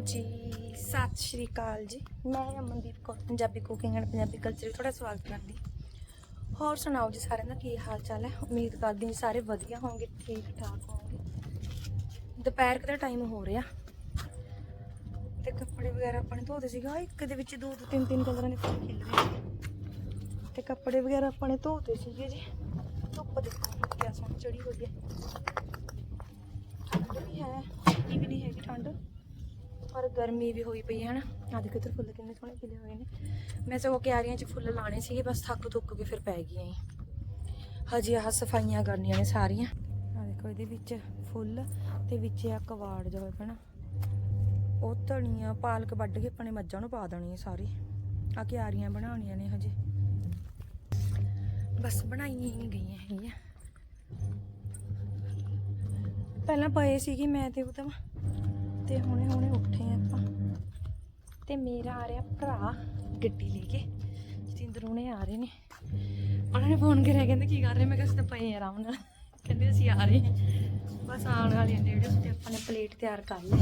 ਜੀ, ਸਤਿ ਸ਼੍ਰੀ ਅਕਾਲ ਜੀ। ਮੈਂ Amandeep Kaur, Punjabi cooking and Punjabi culture ਵਿੱਚ ਤੁਹਾਡਾ ਸਵਾਗਤ ਕਰਦੀ। ਹੋਰ ਸੁਣਾਓ ਜੀ ਸਾਰਿਆਂ ਦਾ ਕੀ ਹਾਲ ਚਾਲ ਹੈ? ਉਮੀਦ ਕਰਦੀ ਹਾਂ ਸਾਰੇ ਵਧੀਆ ਹੋਣਗੇ ਠੀਕ ਠਾਕ ਹੋਵੋਗੇ ਦੁਪਹਿਰ ਦਾ ਟਾਈਮ ਹੋ ਰਿਹਾ। ਤੇ ਕੱਪੜੇ ਵਗੈਰਾ ਆਪਣੇ ਨੇ ਧੋਤੇ ਸੀਗਾ। ਇੱਕ ਦੇ ਵਿੱਚ ਦੋ ਦੋ ਤਿੰਨ ਤਿੰਨ ਕਲਰਾਂ ਦੇ ਫੁੱਲ ਖਿਲ ਰਹੇ ਤੇ ਕੱਪੜੇ ਵਗੈਰਾ ਆਪਣੇ ਧੋਤੇ ਸੀਗੇ ਜੀ। ਧੁੱਪ ਦੇਖੋ ਕਿਆ ਸੋਹਣੀ ਚੜੀ ਹੋਈ ਹੈ। ਠੰਡ ਵੀ ਹੈ ਇੰਨੀ ਵੀ ਨਹੀਂ ਹੈਗੀ, ਠੰਡ। ਪਰ ਗਰਮੀ ਵੀ ਹੋਈ ਪਈ ਹੈ ਨਾ। ਆ ਦੇਖੋ ਇੱਧਰ ਫੁੱਲ ਕਿੰਨੇ ਸੋਹਣੇ ਖਿਲੇ ਹੋਏ ਨੇ। ਮੈਂ ਸਗੋਂ ਕਿਆਰੀਆਂ 'ਚ ਫੁੱਲ ਲਾਣੇ ਸੀਗੇ, ਬਸ ਥੱਕ ਥੁੱਕ ਕੇ ਫਿਰ ਪੈ ਗਈ ਹਜੇ ਆਹ ਸਫਾਈਆਂ ਕਰਨੀਆਂ ਨੇ ਸਾਰੀਆਂ। ਆ ਦੇਖੋ ਇਹਦੇ ਵਿੱਚ ਫੁੱਲ ਤੇ ਵਿੱਚ ਆ ਕਵਾੜ ਜਿਹਾ ਹੋਇਆ ਉਹ ਧਨੀਆ, ਪਾਲਕ ਵੱਢ ਕੇ ਆਪਣੇ ਮੱਝਾਂ ਨੂੰ ਪਾ ਦੇਣੀ ਹੈ ਸਾਰੀ। ਆ ਕਿਆਰੀਆਂ ਬਣਾਉਣੀਆਂ ਨੇ ਹਜੇ। ਬਸ ਬਣਾਈਆਂ ਹੀ ਗਈਆਂ ਹੈਗੀਆਂ। ਪਹਿਲਾਂ ਪਏ ਸੀਗੀ ਮੈਂ ਤੇ ਉਹ ਤਾਂ ਹੁਣੇ ਹੁਣੇ ਉੱਠੇ ਆ ਆਪਾਂ। ਤੇ ਮੇਰਾ ਆ ਰਿਹਾ ਭਰਾ ਗੱਡੀ ਲੈ ਕੇ, ਜਤਿੰਦਰ ਹੁਣੇ ਆ ਰਹੇ ਨੇ। ਉਹਨਾਂ ਨੇ ਫੋਨ ਕਰਿਆ, ਕਹਿੰਦੇ ਕੀ ਕਰ ਰਹੇ? ਮੈਂ ਕਿਹਾ ਅਸੀਂ ਤਾਂ ਪਏ ਆ ਆਰਾਮ ਨਾਲ। ਕਹਿੰਦੇ ਅਸੀਂ ਆ ਰਹੇ ਹਾਂ ਬਸ ਆਉਣ ਵਾਲੀਆਂ ਡੇਢ ਤੇ ਆਪਾਂ ਨੇ ਪਲੇਟ ਤਿਆਰ ਕਰ ਲਈ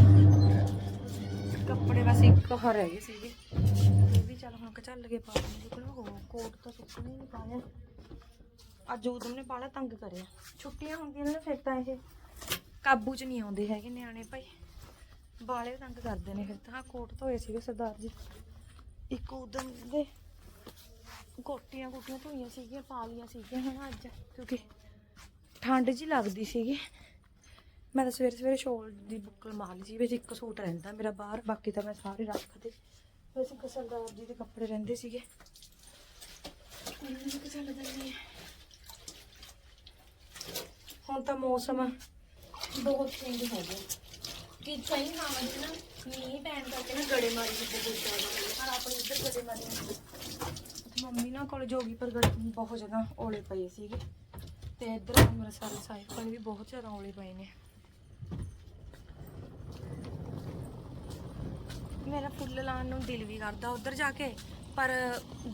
ਕੱਪੜੇ ਬਸ ਇੱਕ ਹੋ ਰਹਿ ਗਏ ਸੀਗੇ। ਇਹ ਵੀ ਚੱਲ ਹੁਣ ਚੱਲ ਕੇ ਪਾ ਲਾਂਗੇ ਕੋਲ ਹੋ ਕੋਟ ਤਾਂ ਸੁੱਕਣੇ ਨਹੀਂ ਪਾਇਆ ਅੱਜ ਉਦਮ ਨੇ ਬਾਹਲਾ ਤੰਗ ਕਰਿਆ। ਛੁੱਟੀਆਂ ਹੁੰਦੀਆਂ ਨੇ ਫਿਰ ਤਾਂ ਇਹ। ਕਾਬੂ 'ਚ ਨਹੀਂ ਆਉਂਦੇ ਹੈਗੇ ਨਿਆਣੇ ਭਾਈ। ਬਾਲੇ ਤੰਗ ਕਰਦੇ ਨੇ ਫਿਰ ਤਾਂ। ਕੋਟ ਧੋਏ ਸੀਗੇ ਸਰਦਾਰ ਜੀ। ਇੱਕ ਉਦਮ ਦੇ ਕੋਟੀਆਂ ਕੋਟੀਆਂ ਧੋਈਆਂ ਸੀਗੀਆਂ, ਪਾ ਲਈਆਂ ਸੀਗੀਆਂ ਹੁਣ ਅੱਜ, ਕਿਉਂਕਿ ਠੰਡ ਜੀ ਲੱਗਦੀ ਸੀਗੀ। ਮੈਂ ਤਾਂ ਸਵੇਰੇ ਸਵੇਰੇ ਸ਼ੋਲ ਦੀ ਬੁੱਕਲ ਮਾਰ ਲਈ ਸੀ, ਵਿੱਚ ਇੱਕ ਸੂਟ ਰਹਿੰਦਾ ਮੇਰਾ ਬਾਹਰ, ਬਾਕੀ ਤਾਂ ਮੈਂ ਸਾਰੇ ਰੱਖਦੇ ਵੈਸੇ ਸਰਦਾਰ ਜੀ ਦੇ ਕੱਪੜੇ ਰਹਿੰਦੇ ਸੀਗੇ। ਹੁਣ ਤਾਂ ਮੌਸਮ ਬਹੁਤ ਚੇਂਜ ਹੋ ਗਿਆ ਕਿ ਸਹੀ ਥਾਵਾਂ 'ਚ ਨਾ ਮੀਂਹ ਪੈਣ ਕਰਕੇ ਨਾ ਗੜੇ ਮਾਰੀ ਦੀ ਬਹੁਤ ਜ਼ਿਆਦਾ ਹੋਈ ਪਰ ਆਪਣੇ ਇੱਧਰ ਗੜੇ ਮਾਰੀ ਨਹੀਂ ਮੰਮੀ ਨਾਲ ਕੋਲ ਜੋਗੀ ਪਰ ਗੜੇ ਬਹੁਤ ਜ਼ਿਆਦਾ ਓਲੇ ਪਏ ਸੀਗੇ। ਤੇ ਇੱਧਰ ਅੰਮ੍ਰਿਤਸਰ ਸਾਈਡ ਕੋਲ ਵੀ ਬਹੁਤ ਜ਼ਿਆਦਾ ਓਲੇ ਪਏ ਨੇ। ਮੇਰਾ ਫੁੱਲ ਲਾਉਣ ਨੂੰ ਦਿਲ ਵੀ ਕਰਦਾ ਉਧਰ ਜਾ ਕੇ, ਪਰ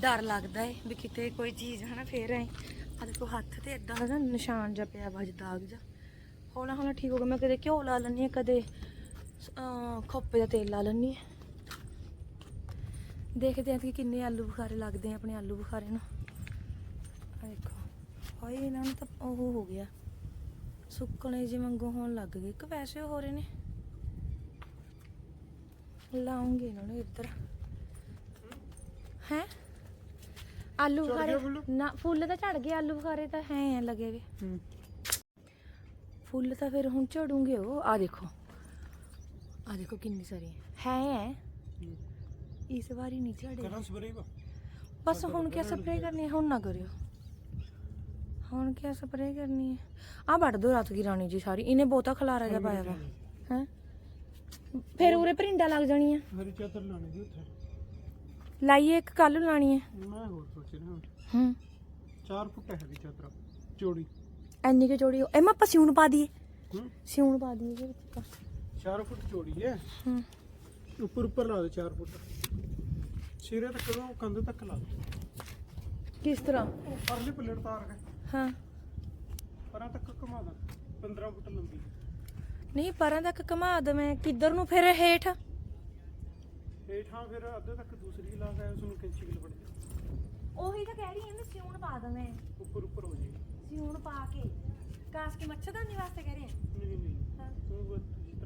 ਡਰ ਲੱਗਦਾ ਏ ਵੀ ਕਿਤੇ ਕੋਈ ਚੀਜ਼ ਹਨਾ ਫੇਰ ਆਏ ਆ ਦੇਖੋ ਹੱਥ ਤੇ ਇਦਾਂ ਦਾ ਨਾ ਨਿਸ਼ਾਨ ਜਿਹਾ ਪਿਆ ਵਾ ਦਾਗ ਜਿਹਾ। ਹੌਲਾ ਹੌਲਾ ਠੀਕ ਹੋ ਗਿਆ, ਮੈਂ ਕਦੇ ਘਿਓ ਲਾ ਲੈਂਦੀ ਹਾਂ, ਕਦੇ ਖੋਪੇ ਦਾ ਤੇਲ ਲਾ ਲੈਂਦੀ ਹਾਂ। ਦੇਖਦੇ ਹਾਂ ਕਿ ਕਿੰਨੇ ਆਲੂ ਬੁਖਾਰੇ ਲੱਗਦੇ ਆ ਆਪਣੇ ਆਲੂ ਬੁਖਾਰੇ ਨੂੰ। ਆ ਦੇਖੋ। ਹਾਏ ਇਹਨਾਂ ਨੂੰ ਤਾਂ ਉਹ ਹੋ ਗਿਆ। ਸੁੱਕਣੇ ਜਿਹੇ ਵਾਂਗੂ ਹੋਣ ਲੱਗ ਗਏ। ਕਿ ਵੈਸੇ ਹੋ ਰਹੇ ਨੇ। ਲਾਉਂਗੇ ਇਹਨਾਂ ਨੂੰ ਇੱਧਰ। ਹੈ? ਆਲੂ ਬੁਖਾਰੇ? ਨਾ ਫੁੱਲ ਤਾਂ ਝੜ ਗਏ ਆਲੂ ਬੁਖਾਰੇ ਤਾਂ ਹੈ ਲੱਗੇ ਵੇ। ਫੁੱਲ ਤਾਂ ਫਿਰ ਹੁਣ ਝੜੂਗੇ ਉਹ। ਆ ਦੇਖੋ। ਆ ਦੇਖੋ ਕਿੰਨੀ ਸਾਰੀ ਹੈ। ਹੈ ਇਸ ਵਾਰੀ ਨਹੀਂ ਝੜੇ ਕਰਾਂ ਸਪਰੇ ਵਾ ਬਸ ਹੁਣ ਕਿਆ ਸਪਰੇਅ ਕਰਨੀ ਹੈ ਹੁਣ ਨਾ ਕਰਿਓ। ਹੁਣ ਕਿਆ ਸਪਰੇਅ ਕਰਨੀ ਹੈ। ਆ ਵੱਢ ਦੋ ਰਾਤ ਕੀ ਰਾਣੀ ਜੀ ਸਾਰੀ। ਇਹਨੇ ਬਹੁਤਾ ਖਲਾਰਾ ਜਿਹਾ ਪਾਇਆ ਵਾ। ਹੈ? ਫਿਰ ਉਰੇ ਪਰਿੰਡਾ ਲੱਗ ਜਾਣੀ ਆ। ਹਰੀ ਚਾਦਰ ਲਾਣੀ ਦੀ ਉੱਥੇ। ਲਾਈਏ ਇੱਕ ਕੱਲ ਨੂੰ ਲਾਣੀ ਹੈ। ਮੈਂ ਹੋਰ ਸੋਚ ਰਿਹਾ ਹੂੰ। 4 ਫੁੱਟ ਹੈ ਹਰੀ ਚਾਦਰ। ਚੌੜੀ। ਐਨੀ ਕਿ ਜੋੜੀ ਐ ਮੈਂ ਆਪਾਂ ਸਿਉਣ ਪਾ ਦਈਏ। ਹੂੰ। ਸਿਉਣ ਪਾ ਦਈਏ ਇਹਦੇ ਵਿੱਚ। ਆਪਾਂ। 4 ਫੁੱਟ ਚੌੜੀ ਹੈ। ਹੂੰ ਉੱਪਰ ਉੱਪਰ ਲਾ ਦੇ 4 ਫੁੱਟ। ਸਿਰੇ ਤੱਕ ਉਹ ਕੰਧ ਤੱਕ ਲਾ ਦੇ ਕਿਸ ਤਰ੍ਹਾਂ? ਉਹ ਪਰਲੀ ਪਲੇਟ ਤਾਰ ਕੇ ਹਾਂ। ਪਰਾਂ ਤੱਕ ਘੁਮਾ ਦਾਂ 15 ਫੁੱਟ ਲੰਬੀ। ਨਹੀਂ ਪਰਾਂ ਤੱਕ ਘਮਾ ਦਵੇਂ ਕਿੱਧਰ ਨੂੰ ਫਿਰ ਹੇਠ? ਹੇਠਾਂ ਫਿਰ ਅੱਧੇ ਤੱਕ ਦੂਸਰੀ ਲਾ ਕੇ ਉਸ ਨੂੰ ਕੈਂਚੀ ਕਿਲ ਬਣ ਜਾ ਉਹੀ ਤਾਂ ਕਹਿ ਰਹੀ ਐ ਮੈਂ ਸਿਉਣ ਪਾ ਦਵੇਂ ਉੱਪਰ ਉੱਪਰ ਹੋ ਜਾਏਗੀ। ਸਿਉਣ ਪਾ ਕੇ। ਕਾਸ ਕੇ ਮੱਛਰਦਾਨੀ ਵਾਸਤੇ ਕਹਿ ਰਹੇ ਆ? ਨਹੀਂ ਨਹੀਂ। ਹਾਂ। ਤੂੰ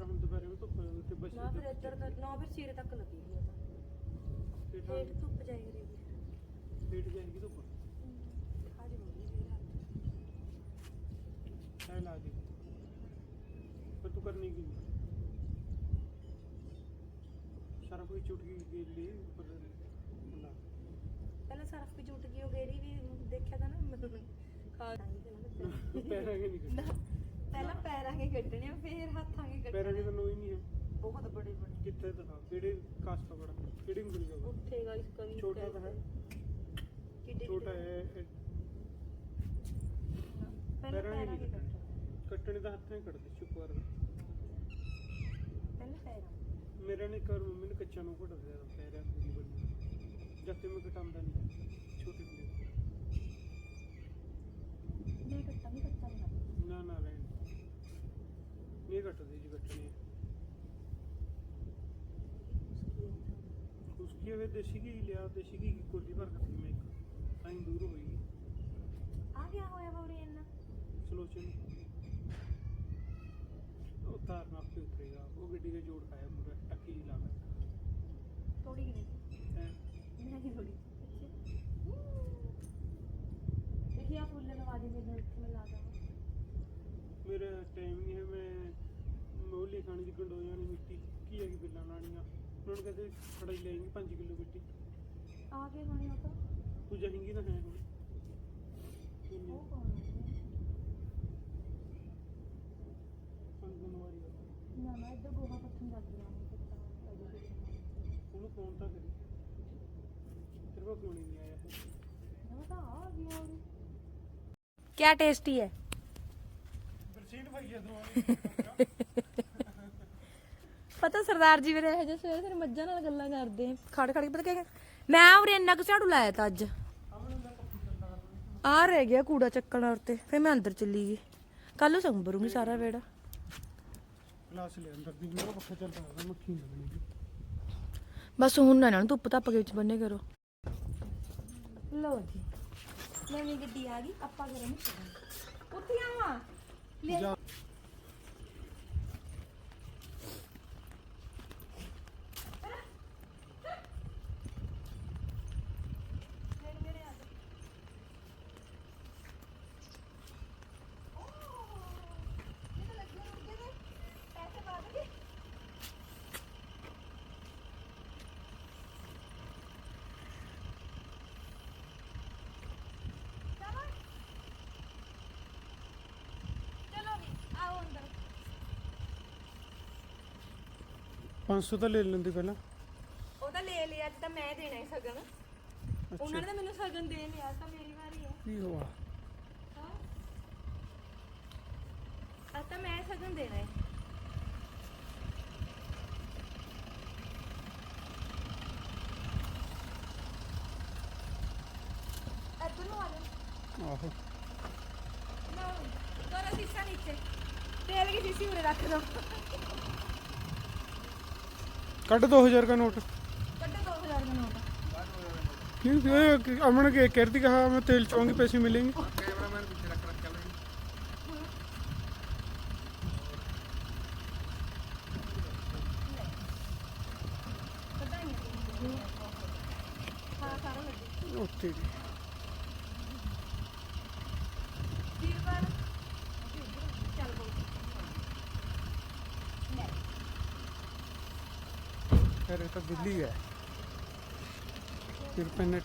ਹੁਣ ਦੁਪਹਿਰੇ ਨੂੰ ਧੁੱਪ ਤੇ ਬਸ ਨਾ ਫਿਰ ਇੱਧਰ ਤੱਕ ਨਾ ਫਿਰ ਸਿਰੇ ਤੱਕ ਲੱਗੇਗੀ ਉਹ ਤਾਂ। ਹੇਠਾਂ ਹੇਠ ਧੁੱਪ ਜਾਏਗੀ ਰਹੇਗੀ ਹੇਠ ਜਾਏਗੀ ਧੁੱਪ? ਆ ਜੀ ਮੰਮੀ ਫੇਰ ਹੱਥ ਐ ਲਾ ਦੇ। ਪਰ ਤੂੰ ਕਰਨੀ ਕੀ? ਸਾਰਾ ਕੋਈ ਚੁਟਕੀ ਦੇ ਲਈ ਪਰ ਲਾ ਪਹਿਲਾਂ ਸਰਫ ਵੀ ਜੁਟ ਗਈ ਉਹ ਗੇੜੀ ਵੀ ਦੇਖਿਆ ਤਾਂ ਨਾ ਮਤਲਬ ਖਾ ਪੈਰਾਂ ਕੇ ਨਹੀਂ ਨਾ, ਪਹਿਲਾਂ ਪੈਰਾਂ ਕੇ ਕੱਢਣੇ ਆ, ਫਿਰ ਹੱਥਾਂ ਕੇ ਪੈਰਾਂ ਕੱਢਣੇ ਕੇ ਤਾਂ ਨੋਈ ਨਹੀਂ ਹੈ ਬਹੁਤ ਬੜੇ ਬੜੇ। ਕਿੱਥੇ ਦਿਖਾ? ਕਿਹੜੇ ਕਾਸ ਪਕੜਾ ਕਿਹੜੀ ਉਂਗਲੀ ਦਾ ਉੱਥੇ ਗਾਇਸ ਕਵੀ ਛੋਟਾ ਤਾਂ ਹੈ। ਕਿੱਡੇ ਛੋਟਾ ਹੈ ਇਹ। ਪਹਿਲਾਂ ਪੈਰਾਂ ਪੈਰਾਂ ਕੇ ਕੇ ਕੱਢਣੇ ਕੱਟਣੇ ਦਾ ਹੱਥਾਂ ਹੀ ਕੱਟਦੇ ਚੁੱਪ ਕਰ। ਪਹਿਲਾਂ ਪੈਰਾਂ ਮੇਰੇ ਨੇ ਕਰ ਮੰਮੀ ਨੇ ਕੱਚਾ ਨੂੰ ਘਟ ਦਿਆ ਪੈਰਾਂ ਦੀ ਬਣੀ ਜਦ ਤੇ ਮੈਂ ਕਟਾਉਂਦਾ ਨਹੀਂ ਛੋਟੀ ਹੁੰਦੀ ਨਹੀਂ ਕੱਟਾ ਨਹੀਂ ਕੱਟਾ ਨਹੀਂ ਕਰਨਾ। ਨਾ ਨਾ ਰਹਿਣ ਨਹੀਂ ਕੱਟਦੇ ਜੀ ਕੱਟਣੇ ਕੀ ਹੋਵੇ ਦੇਸੀ ਘੀ ਲਿਆ ਦੇਸੀ ਘੀ ਦੀ ਕੋਲੀ ਭਰ ਕੇ ਪੀ ਮੈਂ ਇੱਕ। ਤਾਂ ਹੀ ਦੂਰ ਹੋਈ। ਆ ਗਿਆ ਹੋਇਆ ਬੌਰੇ ਇੰਨਾ? ਸਲੋਚਨ ਉਹ ਤਾਰ ਨਾਲ ਆਪੇ ਉਤਰੇਗਾ। ਉਹ ਗੱਡੀ ਦੇ ਜੋੜ ਖਾਇਆ ਪੂਰਾ ਟੱਕੀ ਨਹੀਂ ਲਾ ਥੋੜੀ ਜਿਹੀ ਹੈ? ਮੈਂ ਕੀ ਥੋੜੀ ਦੇਖਿਆ ਫੁੱਲ ਲਗਾ ਦੇ ਮੇਰੇ ਇੱਥੇ ਮੈਂ ਲਾ ਦਵਾਂ। ਮੇਰਾ ਟਾਈਮ ਨਹੀਂ ਹੈ ਮੈਂ ਮੋਲੀ ਖਾਣੀ ਦੀ ਗੰਡੋ ਜਾਣੀ ਮਿੱਟੀ ਕੀ ਹੈਗੀ ਬਿੱਲਾਂ ਲਾਣੀਆਂ ਉਹਨਾਂ ਨੂੰ ਕਹਿੰਦੇ ਖੜਾਈ ਲੈਣੀ 5 ਕਿਲੋ ਮਿੱਟੀ। ਆ ਕੇ ਹੋਣੀ ਉਹ ਤਾਂ। ਤੂੰ ਜਾਏਂਗੀ ਨਾ ਹੈ ਹੁਣ ਉਹ ਕੌਣ ਹੈ ਸੰਗਨ ਵਾਰੀ ਆ। ਨਾ ਨਾ ਇੱਧਰ ਗੋਹਾ ਪੱਥਨ ਲੱਗ ਗਿਆ। ਹੁਣ ਪਤਾ ਅਜੇ ਕੁਝ ਉਹਨੂੰ ਫੋਨ ਤਾਂ ਕਰੀ। ਤੇਰੇ ਕੋਲ ਕਿਉਂ ਨਹੀਂ ਆਇਆ ਨਾ ਤਾਂ ਆ ਗਿਆ ਉਹ ਕੀ ਟੇਸਟੀ ਹੈ? ਬਰਸੀਨ ਭਾਈ ਜਦੋਂ ਪਤਾ ਸਰਦਾਰ ਜੀ ਮੇਰੇ ਇਹ ਜਿਹੇ ਸਵੇਰੇ ਸਵੇਰੇ ਮੱਝਾਂ ਨਾਲ ਗੱਲਾਂ ਕਰਦੇ ਆ। ਖੜ ਖੜ ਕੇ ਪਤਾ ਕੀ? ਮੈਂ ਉਰੇ ਇੰਨਾ ਕੁ ਝਾੜੂ ਲਾਇਆ ਤਾਂ ਅੱਜ। ਆ ਰਹਿ ਗਿਆ ਕੂੜਾ ਚੱਕਣ ਵਾਸਤੇ ਫਿਰ ਮੈਂ ਅੰਦਰ ਚੱਲੀ ਗਈ। ਕੱਲ ਨੂੰ ਸੰਭਰੂੰਗੀ ਸਾਰਾ ਵੇੜਾ। ਗਲਾਸ ਲੈ ਅੰਦਰ ਦੀ ਮੇਰਾ ਪੱਖਾ ਚੱਲਦਾ ਹੈ ਮੱਖੀ ਨਹੀਂ ਲੱਗਣੀ ਬਸ ਹੁਣ ਨਾ ਇਹਨਾਂ ਨੂੰ ਧੁੱਪ ਧੱਪ ਕੇ ਵਿੱਚ ਬੰਨੇ ਕਰੋ। ਲਓ ਜੀ ਨਵੀਂ ਗੱਡੀ ਆ ਗਈ ਆਪਾਂ ਕਰਾਂਗੇ ਉੱਥੇ ਆਵਾਂ। ਲੈ ਜਾ ਚਲੋ ਵੀ ਆਓ ਅੰਦਰ 500 ਤਾਂ ਲੈ ਲੈਂਦੇ ਪਹਿਲਾਂ। ਉਹ ਤਾਂ ਲੈ ਲਿਆ ਅੱਜ ਤਾਂ ਮੈਂ ਦੇਣਾ ਹੈ ਸਗਨ। ਉਹਨਾਂ ਨੇ ਤਾਂ ਮੈਨੂੰ ਸਗਨ ਦੇ ਲਿਆ ਤਾਂ ਮੇਰੀ ਵਾਰੀ ਹੈ ਕੀ ਹੋਆ? ਅੱਜ ਤਾਂ ਮੈਂ ਸਗਨ ਦੇਣਾ ਹੈ ਇੱਧਰ ਨੂੰ ਆ ਜਾ ਆਹੋ। ਨਾ ਦੋਰਾ ਸੀਸਾ ਨੀਚੇ। ਤੇਲ ਕੀ ਸੀਸੀ ਉਰੇ ਰੱਖ ਦੋ। ਕੱਢ 2000 का नोट ਕੱਢੋ 2000 ਦਾ ਨੋਟ क्यों ये अमन के कहती कहा मैं तेल चुआऊंगी पैसे मिलेंगे ਬਿੱਲੀ ਹੈ। ਫਿਰ ਪੈਨੇ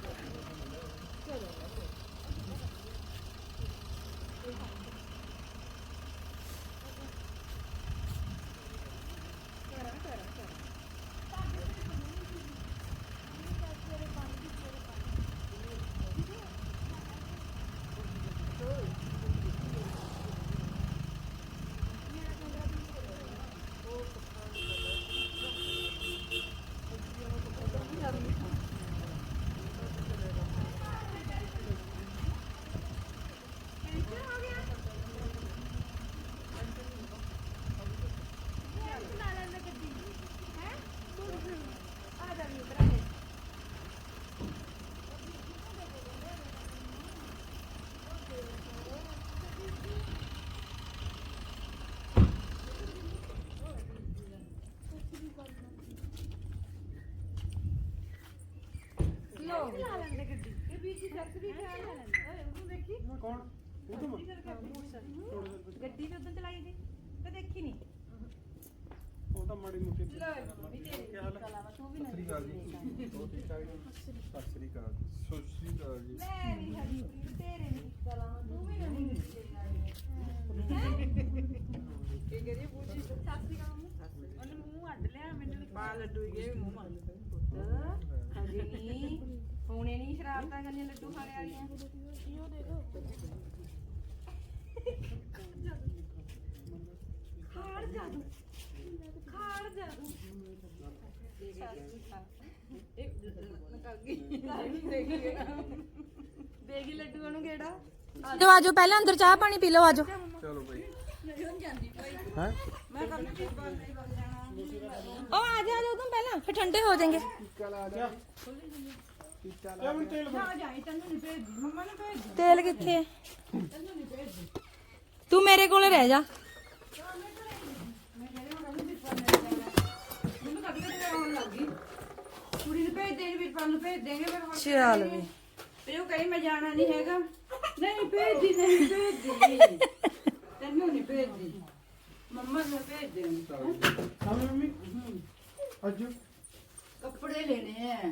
ਕੌਣ? ਉਦਮ ਗੱਡੀ ਤੇ ਉਦੋਂ ਚਲਾਈ ਜੀ ਤੇ ਦੇਖੀ ਨਹੀਂ। ਉਹ ਤਾਂ ਮਾੜੀ ਮੁੱਕੀ ਕੀ ਹਾਲ ਹੈ ਸਤਿ ਸ੍ਰੀ ਅਕਾਲ ਜੀ। ਬਹੁਤ ਠੀਕ ਠਾਕ ਜੀ? ਸਤਿ ਸ੍ਰੀ ਅਕਾਲ। ਸਤਿ ਸ੍ਰੀ ਅਕਾਲ ਜੀ। ਮੈਂ ਨਹੀਂ ਹਰੀ ਤੇਰੇ ਨਹੀਂ ਕਰਾਂ ਤੂੰ ਵੀ ਨਹੀਂ ਕੀ ਕਰੀ ਬੂਜੀ ਸਤਿ ਸ੍ਰੀ ਅਕਾਲ ਉਹਨੇ ਮੂੰਹ ਅੱਡ ਲਿਆ ਮੈਨੂੰ ਪਾ ਲੱਡੂ ਗਏ ਮੂੰਹ ਮੰਨ ਪੁੱਤ ਹਰੀ ਨਹੀਂ ਹੁਣੇ ਨਹੀਂ ਸ਼ਰਾਰਤਾਂ ਕਰਨੀਆਂ ਲੱਡੂ ਖਾਣੇ ਵਾਲੀਆਂ ਖਾੜ ਜਾਦੂ। ਖਾੜ ਜਾਦੂ। ਦੇਗੀ ਲੱਡੂ ਉਹਨੂੰ ਕਿਹੜਾ? ਆਜੋ ਆਜੋ ਪਹਿਲਾਂ ਅੰਦਰ ਚਾਹ ਪਾਣੀ ਪੀ ਲਓ ਆਜੋ। ਚਲੋ ਬਈ। ਹੈ? ਮੈਂ ਕਹਿੰਦੀ ਕਿ ਬਾਹਰ ਨਹੀਂ ਵਗ ਜਾਣਾ। ਉਹ ਆ ਜਾ ਜਾ ਉਦੋਂ ਪਹਿਲਾਂ ਫਿਰ ਠੰਡੇ ਹੋ ਜਾਣਗੇ ਤੇਲ ਆ ਜਾਈ ਤੈਨੂੰ ਨਹੀਂ ਭੇਜਦੀ ਮੰਮਾ ਨੇ ਭੇਜ ਤੇਲ ਕਿੱਥੇ ਹੈ? ਤੂੰ ਮੇਰੇ ਕੋਲੇ ਰਹਿ ਜਾ। ਮੈਨੂੰ ਕਦੇ ਕਦੇ ਆਉਣ ਲੱਗੀ ਕੁੜੀ ਨੂੰ ਭੇਜ ਦੇਣੀ ਵੀਰ ਨੂੰ ਭੇਜ ਦੇਂਗੇ ਫਿਰ ਹੁਣ ਚੱਲ ਵੀ। ਤੇ ਉਹ ਕਹੀ ਮੈਂ ਜਾਣਾ ਨਹੀਂ ਹੈਗਾ। ਨਹੀਂ ਭੇਜਦੀ ਨਹੀਂ ਭੇਜਦੀ। ਤੈਨੂੰ ਨਹੀਂ ਭੇਜਦੀ। ਮੰਮਾ ਨੂੰ ਭੇਜ ਦੇਣੀ। ਹਾਂ ਮੰਮੀ। ਅੱਜ। ਕੱਪੜੇ ਲੈਣੇ ਆ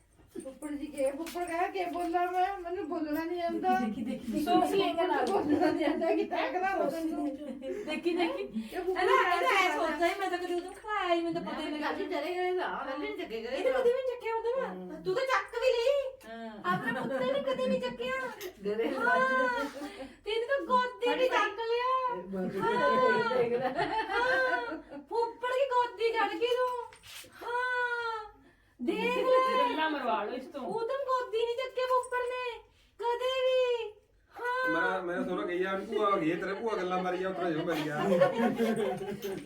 ਇਹਨੇ ਹਾਂ ਕੀ ਉੱਪਰ ਜੀ ਕੇ ਉੱਪਰ ਗਿਆ ਕੇ ਬੋਲਣਾ ਮੈਂ? ਮੈਨੂੰ ਬੋਲਣਾ ਨਹੀਂ ਆਉਂਦਾ। ਦੇਖੀ ਦੇਖੀ ਸੋਚ ਲੈਂਗਾ ਨਾ ਬੋਲਣਾ ਨਹੀਂ ਆਉਂਦਾ ਕਿ ਤੈਂ ਕਰਾ ਰੋ ਦੇਖੀ ਦੇਖੀ। ਇਹਦਾ ਇਹਦਾ ਐ ਸੋਚਦਾ ਹੀ ਮੈਂ ਤਾਂ ਕਦੇ ਉਦੋਂ ਖਾਇਆ ਹੀ ਮੈਨੂੰ ਤਾਂ ਪਤਾ ਹੀ ਨਹੀਂ ਗੱਲ ਚਲੇ ਗਏ ਨਾ ਲੱਲੀ ਚੱਕੇ ਇਹ ਗਏ ਤਾਂ। ਕਦੇ ਵੀ ਚੱਕਿਆ ਉਦੋਂ ਤੂੰ ਤਾਂ ਚੱਕ ਵੀ ਲਈ। ਆਪਣੇ ਪੁੱਤੇ ਨੇ ਕਦੇ ਨਹੀਂ ਚੱਕਿਆ। ਗਰੇ ਹਾਂ। ਤੈਨੂੰ ਤਾਂ ਗੋਦੀ ਵੀ ਚੱਕ ਲਿਆ। ਫੁੱਫੜ ਦੀ ਗੋਦੀ ਚੜ ਗਈ ਤੂੰ। ਹਾਂ। ਦੇਖ ਲੈ। ਗੱਲਾਂ ਮਰਵਾ ਲਓ ਇਸ ਤੋਂ। ਉਦੋਂ ਗੋਦੀ ਨਹੀਂ ਚੱਕਿਆ ਫੁੱਫੜ ਨੇ। ਕਦੇ ਵੀ। ਹਾਂ। ਮੇਰਾ ਮੇਰਾ ਸੋਹਣਾ ਗਈ ਆ ਭੂਆ ਆ ਗਈ ਤੇਰੇ ਭੂਆ ਗੱਲਾਂ ਮਾਰੀ ਜਾ ਉਤਰ ਜੋ ਪਈ ਗਿਆ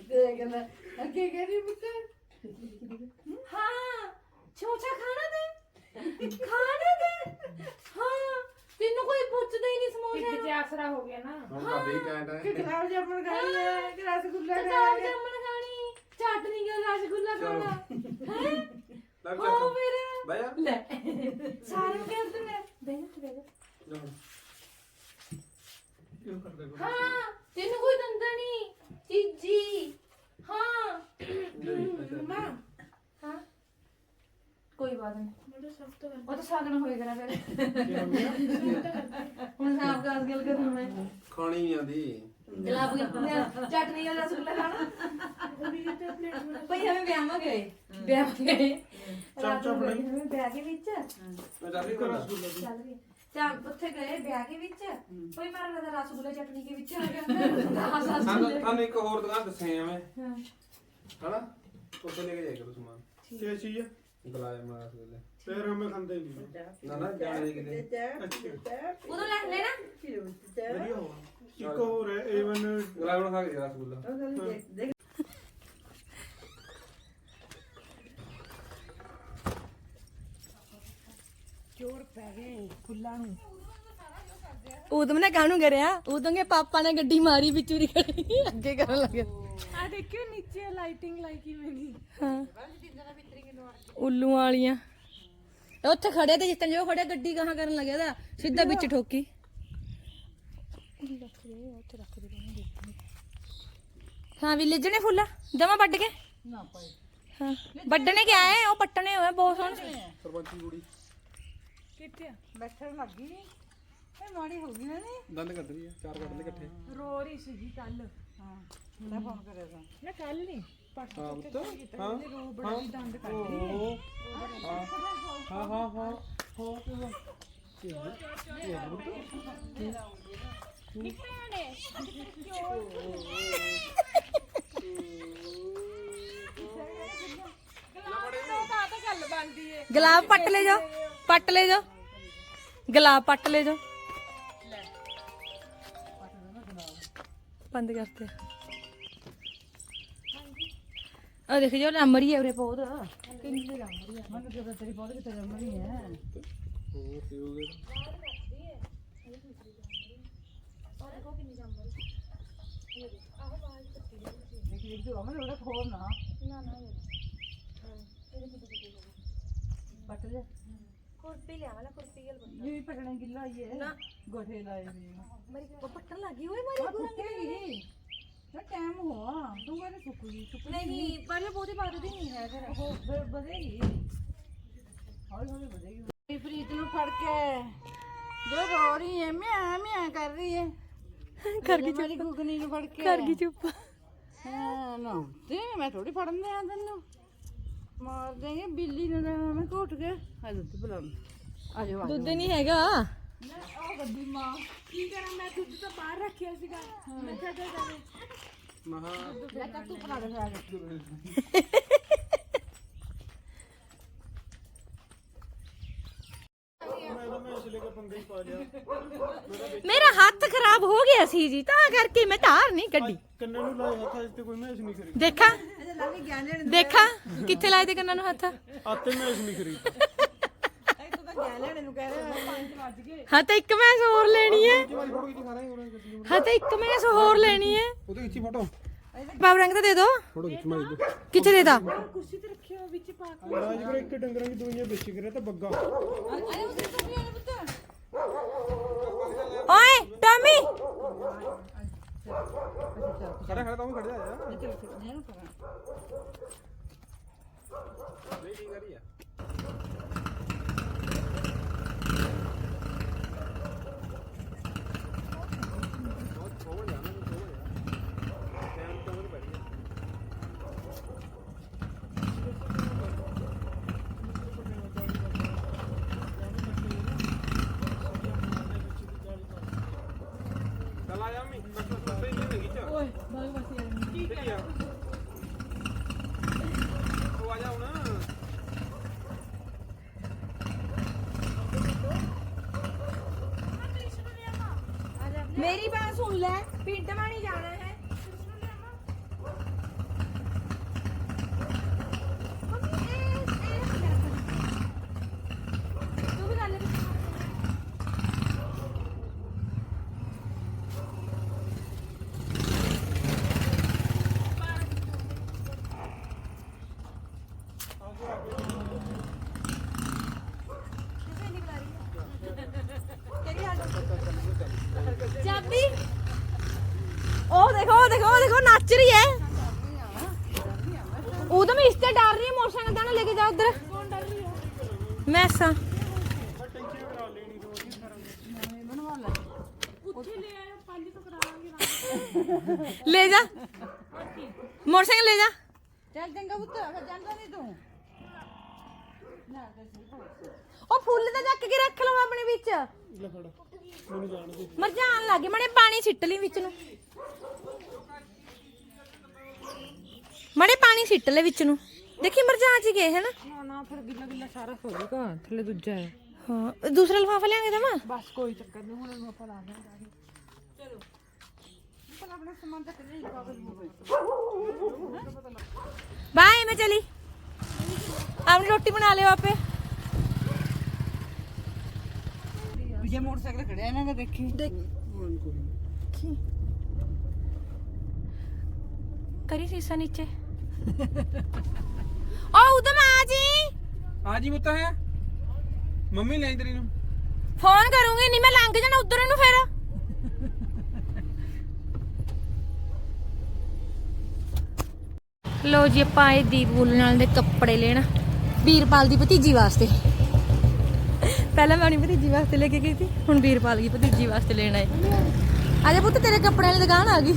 ਦੇਖ ਲੈ। ਅੱਗੇ ਕਹਿੰਦੀ ਪੁੱਤ। ਹਾਂ। ਛੋਟਾ ਖਾਣਾ ਦੇ ਖਾਣਾ ਦੇ ਹਾਂ। ਤੈਨੂੰ ਕੋਈ ਪੁੱਛਦਾ ਹੀ ਨਹੀਂ ਸਮੋਸਾ ਚ ਆਸਰਾ ਹੋ ਗਿਆ ਨਾ। ਹੁਣ ਤਾਂ ਬਈ ਟੈਂਟ ਕਿ ਹੈ। ਗੁਲਾਬ ਜਾਮਣ ਖਾਣੀ ਹੈ ਕਿ ਰਸਗੁੱਲਾ ਖਾਣੀ ਹੈ। ਜਾਮਣ ਖਾਣੀ। ਚਟਨੀ ਦਾ ਰਸਗੁੱਲਾ ਖਾਣਾ। ਹੈ? ਲੱਗ ਹੋ ਚੱਕ ਫਿਰ ਬਈ ਆ ਲੈ ਸਾਰੇ ਕਹਿੰਦੇ ਨੇ ਬਹਿ ਜਾ ਬਹਿ ਜਾ ਕਿਉਂ ਕਰਦੇ ਹੋ ਹਾਂ ਤੈਨੂੰ ਕੋਈ ਦੰਦਾ ਨਹੀਂ ਚੀਜੀ ਹਾਂ ਮਾਂ ਹਾਂ ਕੋਈ ਬਾਤ ਨਹੀਂ ਉਹ ਤਾਂ ਸਾਗਣ ਹੋਏ ਕਰਾ ਫਿਰ ਹੁਣ ਸਾਫ਼ ਗਾਸ ਗੱਲ ਕਰਨਾ ਮੈਂ ਖਾਣੀ ਨਹੀਂ ਆਂਦੀ ਗੁਲਾਬ ਚਟਨੀ ਦਾ ਰਸਗੁੱਲਾ ਖਾਣਾ। ਭਈ ਹਮੇ ਵਿਆਹ ਮਾ ਗਏ। ਵਿਆਹ ਮਾ ਗਏ ਚਮਚਾ ਫੜਾਈ। ਹਮੇ ਵਿਆਹ ਕੇ ਵਿੱਚ। ਮੈਂ ਜਾ ਰਹੀ ਹਾਂ ਚੱਲ ਰਹੀ ਚਾਂ ਉੱਥੇ ਗਏ ਵਿਆਹ ਕੇ ਵਿੱਚ। ਕੋਈ ਮਾਰਾ ਦਾ ਰਸਗੁੱਲਾ ਚਟਨੀ ਕੇ ਵਿੱਚ ਆ ਗਿਆ। ਸਾਨੂੰ ਤੁਹਾਨੂੰ ਇੱਕ ਹੋਰ ਦੁਕਾਨ ਦੱਸੇ ਆ ਮੈਂ ਹਾਂ। ਹਨਾ? ਉੱਥੇ ਲੈ ਕੇ ਜਾਇਆ ਕਰੋ ਸਮਾਨ। ਕੀ ਚੀਜ਼ ਹੈ ਗੁਲਾਬ ਮਾਸ ਵੇਲੇ ਫਿਰ ਹਮੇ ਖਾਂਦੇ ਨਹੀਂ ਨਾ ਨਾ ਜਾਣੇ ਕਿਤੇ। ਉਦੋਂ ਲੈ ਲੈਣਾ। ਵਧੀਆ ਹੋਣਾ ਇੱਕ ਹੋਰ ਹੈ ਏਵਨ ਗੁਲਾਬ ਨੂੰ ਖਾ ਕੇ ਜਾ ਰਸਗੁੱਲਾ ਉਦੋਂ ਨੇ। ਕਾਹਨੂੰ ਕਰਿਆ ਉਦੋਂ ਕੇ ਪਾਪਾ ਨੇ ਗੱਡੀ ਮਾਰੀ ਵਿੱਚੋਂ ਦੀ ਖੜੀ ਅੱਗੇ ਕਰਨ ਲੱਗਿਆ ਆ ਦੇਖਿਓ ਨੀਚੇ ਲਾਈਟਿੰਗ ਲਾਈ ਕਿਵੇਂ ਦੀ ਹਾਂ। ਉੱਲੂ ਵਾਲੀਆਂ। ਉੱਥੇ ਖੜੇ ਤੇ ਜਿੱਤਨ ਜੋ ਖੜਿਆ ਗੱਡੀ ਕਹਾਂ ਕਰਨ ਲੱਗਿਆ ਦਾ ਸਿੱਧਾ ਵਿੱਚ ਠੋਕੀ। ਹਾਂ ਵੀ ਲਿਜਣੇ ਫੁੱਲਾ? ਜਮਾ ਵੱਢ ਕੇ? ਨਾ ਪਾਈ ਹਾਂ। ਵੱਢਣੇ ਕਿਆ ਹੈ? ਉਹ ਪੱਟਣੇ ਹੋਏ ਬਹੁਤ ਸੋਹਣੇ। ਸਰਪੰਚੀ ਕੁੜੀ ਕਿੱਥੇ ਬੈਠਣ ਲੱਗੀ ਇਹ ਮਾੜੀ ਹੋ ਗਈ ਨਾ ਨੀ। ਦੰਦ ਕੱਢ ਰਹੀ ਆ ਚਾਰ ਕੱਢ ਲੈ ਇਕੱਠੇ। ਰੋ ਰਹੀ ਸੀਗੀ ਕੱਲ ਹਾਂ ਮੈਂ ਫੋਨ ਕਰਿਆ ਨਾ ਕੱਲ ਨਹੀਂ ਹਾਂ ਪੁੱਤ ਹਾਂ ਰੋ ਬੜੀ ਦੰਦ ਕੱਢ ਓਹ। ਹਾਂ। ਹਾਂ ਹਾਂ ਹਾਂ। ਹਾਂ ਤੇ ਗੱਲ ਬਣਦੀ ਏ ਗੁਲਾਬ ਪੱਟ ਲੈ ਜਾ ਪੱਟ ਲੈ ਜਾ ਗੁਲਾਬ ਪੱਟ ਲੈ ਜਾ ਬੰਦ ਕਰਤੇ। ਆ ਦੇਖ ਜੋ ਨੰਬਰ ਹੀ ਹੈ ਉਰੇ ਬਹੁਤ। ਕਿੰਨੀ ਦੇ ਨੰਬਰ ਮੈਨੂੰ ਜਦੋਂ ਤੇਰੀ ਬਹੁਤ ਕਿਤੇ ਜੰਮਣੀ ਹੈ। ਉਹ ਦੇਖੀ ਦੇਖੀ ਉਹ ਮੈਨੂੰ ਉਹਦਾ ਖੋਲ ਨਾ। ਪੱਟ ਲੈ ਕੁਰਪੀ ਲਿਆ ਵਾਲਾ ਕੁਰਪੀ ਗਲ ਜੀ ਪਟਣਾ ਗਿੱਲਾ ਹੀ ਹੈ। ਨਾ। ਗੋਠੇ ਲਾਏ ਨੇ ਮੇਰੀ ਉਹ ਪੱਟਣ ਲੱਗੀ ਓਏ ਮੇਰੀ ਉਹ ਟੁੱਟੇਗੀ ਨਾ ਟਾਈਮ ਹੋਆ ਤੂੰ ਕਹਿੰਦੇ ਸੁੱਕ ਗਈ ਸੁੱਕ ਨਹੀਂ ਪਰ ਇਹ ਬਹੁਤੀ ਵੱਧਦੀ ਨਹੀਂ ਹੈ ਫਿਰ। ਉਹ ਫਿਰ ਵਧੇਗੀ। ਹੌਲੀ ਹੌਲੀ ਵਧੇਗੀ। ਪ੍ਰੀਤ ਨੂੰ ਫੜ ਕੇ ਜੋ ਰੋ ਰਹੀ ਹੈ ਮਿਆ ਮਿਆ ਕਰ ਰਹੀ ਹੈ। ਕਰ ਗਈ ਮੇਰੀ ਗੁਗਨੀ ਨੂੰ ਫੜ ਕੇ ਕਰ ਗਈ ਚੁੱਪ? ਹਾਂ ਨਾ ਤੇ ਮੈਂ ਥੋੜੀ ਫੜਨ ਦਿਆਂ ਤੈਨੂੰ। ਮਾਰ ਦੇਂਗੇ ਬਿੱਲੀ ਨੂੰ ਨਾ ਮੈਂ ਘੁੱਟ ਕੇ। ਆ ਦੁੱਧ ਪਿਲਾ ਆ ਜਾ ਆ ਦੁੱਧ ਨਹੀਂ ਹੈਗਾ? ਉਹ ਗੱਡੀ ਮਾਂ। ਕੀ ਕਰਾਂ ਮੈਂ ਦੁੱਧ ਤਾਂ ਬਾਹਰ ਰੱਖਿਆ ਸੀਗਾ। ਮੈਂ ਕਿਹਾ ਦੇ ਜਾਵੇ ਮਹਾ। ਲੈ ਤਾਂ ਤੂੰ ਬਣਾ ਦੇ ਕੇ ਪੰਗਾ ਹੀ ਪਾ ਲਿਆ। ਮੇਰਾ ਹੱਥ ਖਰਾਬ ਹੋ ਗਿਆ ਸੀ ਜੀ ਤਾਂ ਕਰਕੇ ਮੈਂ ਧਾਰ ਨਹੀਂ ਕੱਢੀ। ਕੰਨਾਂ ਨੂੰ ਲਾਏ ਹੱਥਾਂ ਤੇ ਕੋਈ ਮੈਚ ਨਹੀਂ ਕਰੀ ਦੇਖਾਂ। ਇਹਦੇ ਲਾਗੇ ਗਿਆਨ ਲੈਣ ਦੇਖਾਂ ਕਿੱਥੇ ਲਾਏ ਤੇ ਕੰਨਾਂ ਨੂੰ ਹੱਥ? ਆਤੇ ਮੈਚ ਨਹੀਂ ਕਰੀ ਇਹ ਤੂੰ ਤਾਂ ਗਿਆਨ ਲੈਣ ਨੂੰ ਕਹਿ ਰਿਹਾ। ਹਾਂ ਤਾਂ ਇੱਕ ਮੈਸ ਹੋਰ ਲੈਣੀ ਹੈ। ਫੋਟੋ ਕਿੱਥੇ ਖਾਣਾ ਹੈ ਉਹਨਾਂ ਗੱਡੀ ਹਾਂ ਤਾਂ ਇੱਕ ਮੈਸ ਹੋਰ ਲੈਣੀ ਹੈ। ਉਹਦੇ ਵਿੱਚ ਹੀ ਫੋਟੋ। ਬਾਬੂ ਰੰਗ ਤਾਂ ਦੇ ਦੋ। ਫੋਟੋ ਖਿੱਚ ਮਾਰੀ ਦੋ ਕਿੱਥੇ ਦੇਦਾ ਕੁਰਸੀ ਤੇ ਰੱਖਿਆ ਵਿੱਚ ਪਾ ਕੇ। ਰਾਜ ਕਰ ਇੱਕ ਡੰਗਰਾਂ ਦੀ ਦਵਾਈਆਂ ਵੇਚ ਕਰਿਆ ਤਾਂ ਬੱਗਾ। ਅਰੇ ਉਹ ਤੂੰ ਵੀ ਆਲੇ ਪੁੱਤ। ਓਏ ਟਮੀ। ਖੜਾ ਖੜਾ ਤਾਂ ਖੜ ਜਾ ਯਾਰ ਚੱਲ ਚੱਲ ਜਿਹਨੂੰ ਕਰਾਂ ਨਹੀਂ ਠੀਕ ਕਰੀ ਆ ਚੱਲ ਆ ਜਾ ਮੈਂ ਬਸ ਬਸ ਸਹੀ ਨਹੀਂ ਲੱਗੀ ਚਾ ਓਏ ਬਾਈ ਬਸ ਯਾਰ ਕੀ ਠੀਕ ਆ ਉਹ ਆ ਜਾ ਹੁਣ ਮੇਰੀ ਬਾਤ ਸੁਣ ਲੈ ਪਿੰਡ ਮਾਣੀ ਜਾਣਾ ਹੈ ਤੂੰ ਵੀ ਗੱਲ ਚਾਬੀ ਉਹ ਦੇਖੋ ਉਹ ਦੇਖੋ ਉਹ ਦੇਖੋ ਨੱਚ ਰਹੀ ਹੈ ਉਹ ਤਾਂ ਮੈਂ ਇਸ ਤੇ ਡਰ ਰਹੀ ਹਾਂ ਮੋਟਰਸਾਈਕਲ ਤਾਂ ਨਾ ਲੈ ਕੇ ਜਾ ਉਧਰ ਕੌਣ ਡਰ ਰਹੀ ਹੈ ਮੈਂ ਸਾਂ ਟੈਂਸ਼ਨ ਕਰਾ ਲੈਣੀ ਤੋਂ ਉਹਦੀ ਸਾਰਾ ਬਣਵਾ ਲੈ ਉੱਥੇ ਲੈ ਆਇਓ ਪੰਜ ਤੋਂ ਕਰਾ ਲਾਂਗੇ ਲੈ ਜਾ। ਮੋਟਰਸਾਈਕਲ ਲੈ ਜਾ। ਚੱਲ ਚੰਗਾ ਪੁੱਤ ਫਿਰ ਜਾਂਦਾ ਨਹੀਂ ਤੂੰ। ਉਹ ਫੁੱਲ ਤਾਂ ਚੱਕ ਕੇ ਰੱਖ ਲਓ ਆਪਣੇ ਵਿੱਚ। ਮਰਜਾਣ ਲੱਗੇ ਮਣੇ ਪਾਣੀ ਛਿੱਟ ਲਈ ਵਿੱਚ ਨੂੰ। ਮੜੇ ਪਾਣੀ ਛਿੱਟ ਲੈ ਵਿੱਚ ਨੂੰ। ਦੇਖੀ ਮਰਜਾਣ ਚ ਗਏ ਹੈਨਾ? ਨਾ ਨਾ ਫਿਰ ਗਿੱਲਾ ਗਿੱਲਾ ਸਾਰਾ ਹੋ ਜਾਊਗਾ ਥੱਲੇ ਦੂਜਾ ਹੈ। ਹਾਂ ਦੂਸਰਾ ਲਿਫਾਫਾ ਲਿਆਂਗੇ ਤਾਂ ਮੈਂ ਬਸ ਕੋਈ ਚੱਕਰ ਨਹੀਂ ਹੁਣ ਇਹਨੂੰ ਆਪਾਂ ਲਾ ਦਾਂਗੇ ਚੱਲ ਆਪਣਾ ਸਮਾਨ ਤੱਕ ਲੈ ਕਾਗਜ਼ ਮੋਬਾਈਲ ਬਾਏ ਮੈਂ ਚਲੀ। ਆਪਣੀ ਰੋਟੀ ਬਣਾ ਲਿਓ ਆਪੇ। ਦੂਜੇ ਮੋਟਰਸਾਈਕਲ ਖੜਿਆ ਇਹਨਾਂ ਨੇ ਦੇਖੀ। ਦੇਖ। ਕਰੀ ਸੀਸਾ ਨੀਚੇ। ਓ ਉਦਮ ਆ ਜੀ। ਆ ਜੀ ਮੁੱਤਾ ਹੈ। ਮੰਮੀ ਲੈ ਤੇਰੀ ਨੂੰ। ਫੋਨ ਕਰੂੰਗੀ ਨਹੀਂ ਮੈਂ ਲੰਘ ਜਾਣਾ ਉਧਰ ਇਹਨੂੰ ਫਿਰ। ਲੋ ਜੀ, ਆਪਾਂ ਆਏ ਦੀਪ ਬੁੱਲ ਨਾਲ ਦੇ ਕੱਪੜੇ ਲੈਣਾ। ਵੀਰਪਾਲ ਦੀ ਭਤੀਜੀ ਵਾਸਤੇ। ਪਹਿਲਾਂ ਮੈਂ ਆਪਣੀ ਭਤੀਜੀ ਵਾਸਤੇ ਲੈ ਕੇ ਗਈ ਸੀ, ਹੁਣ ਵੀਰਪਾਲ ਦੀ ਭਤੀਜੀ ਵਾਸਤੇ ਲੈਣਾ ਆਏ। ਆ ਪੁੱਤ ਤੇਰੇ ਕੱਪੜਿਆਂ ਦੀ ਦੁਕਾਨ ਆ ਗਈ।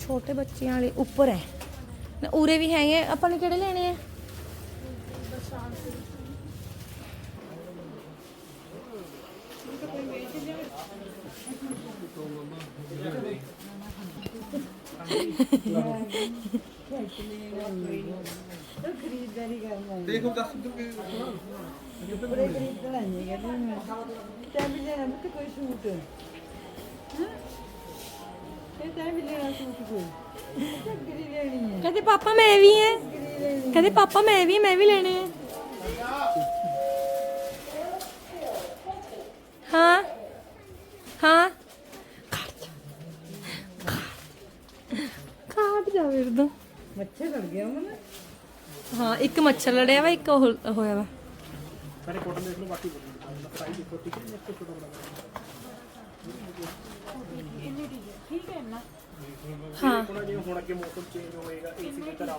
ਛੋਟੇ ਬੱਚਿਆਂ ਵਾਲੇ ਉੱਪਰ ਹੈ। ਉਰੇ ਵੀ ਹੈਗੇ ਆਪਾਂ ਨੇ ਕਿਹੜੇ ਲੈਣੇ ਆ? ਖਰੀਦਦਾਰੀ ਕਰਨਾ ਦੇਖੋ ਦੱਸ ਤੂੰ ਕਿ ਬੜੇ ਖਰੀਦਣਾ ਨਹੀਂ ਕਹਿੰਦੇ ਤੈਂ ਵੀ ਲੈਣਾ ਮੁੱਤ ਕੋਈ ਸੂਟ ਹਾਂ ਇਹ ਕਹਿੰਦੇ ਪਾਪਾ ਮੈਂ ਵੀ ਹੈ। ਕਹਿੰਦੇ ਪਾਪਾ ਮੈਂ ਵੀ ਮੈਂ ਵੀ ਲੈਣੇ ਆ। ਹਾਂ ਇੱਕ ਮੱਛਰ ਲੜਿਆ ਵਾ ਇੱਕ ਉਹ ਹੋਇਆ ਵਾ। ਸਾਰੇ ਕੋਟਨ ਦੇਖ ਲਓ ਬਾਕੀ ਸਾਈਜ਼ ਦੇਖੋ ਠੀਕ ਹੈ ਇਸ ਤੋਂ ਛੋਟਾ ਬੜਾ ਠੀਕ ਹੈ ਨਾ ਹਾਂ। ਹੁਣ ਜਿਵੇਂ ਹੁਣ ਅੱਗੇ ਮੌਸਮ ਚੇਂਜ ਹੋਏਗਾ ਏਸੀ ਦੇ ਘਰ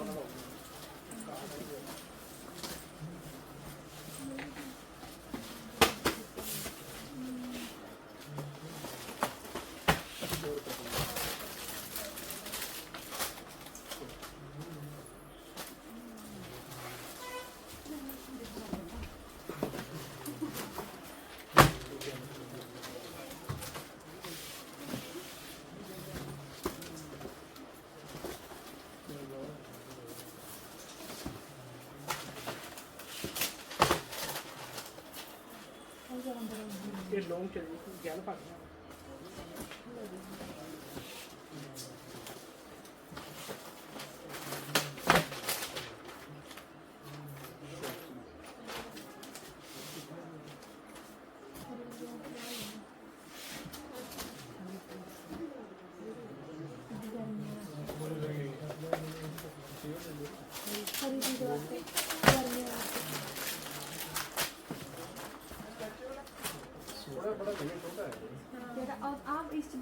ਆਉਣਾ ਹੋਊਗਾ ਇਹ ਲੌਂਗ ਚੱਲੀ ਗੱਲ ਪਾ ਜਿਹੜਾ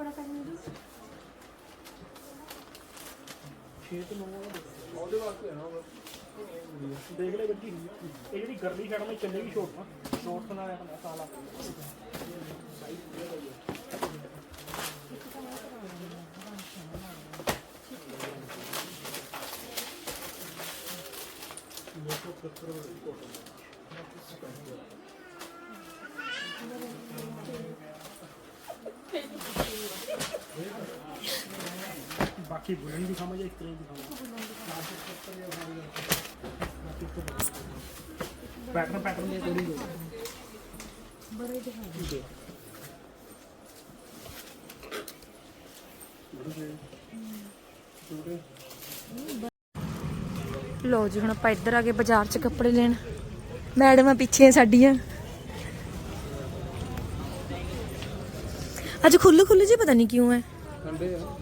ਆਪ ਇਸ ਚ ਬੜਾ ਕਰਨੀ ਦੀ ਉਹਦੇ ਵਾਸਤੇ ਹੈ ਨਾ ਉਹ ਦੇਖ ਲੈ ਗੱਡੀ। ਇਹ ਜਿਹੜੀ ਗਰਲੀ ਸਾਈਡ ਮੈਂ ਚੱਲੇਗੀ ਸ਼ੋਟ ਨਾ ਸ਼ੋਰਟ ਨਾਲ ਆਪਣਾ ਸਾਲਾ। ਬਾਕੀ ਬੁਲਣ ਦੀ ਸਮਝ ਹੈ ਇਸ ਤਰ੍ਹਾਂ ਦੀ ਸਮਝ ਪੈਟਰਨ ਪੈਟਰਨ ਦੇ ਅਕੋਰਡਿੰਗ ਹੋ ਬੜੇ ਦਿਖਾ ਲੋ ਜੀ ਹੁਣ ਆਪਾਂ ਇੱਧਰ ਆ ਗਏ ਬਾਜ਼ਾਰ 'ਚ ਕੱਪੜੇ ਲੈਣ। ਮੈਡਮਾਂ ਪਿੱਛੇ ਸਾਡੀਆਂ। ਅੱਜ ਖੁੱਲ੍ਹ ਖੁੱਲ੍ਹ ਜੀ ਪਤਾ ਨਹੀਂ ਕਿਉਂ ਹੈ। ਠੰਡੇ ਆ।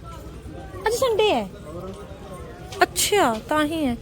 ਸੰਡੇ ਹੈ। ਅੱਛਾ ਤਾਂ ਹੀ ਹੈ।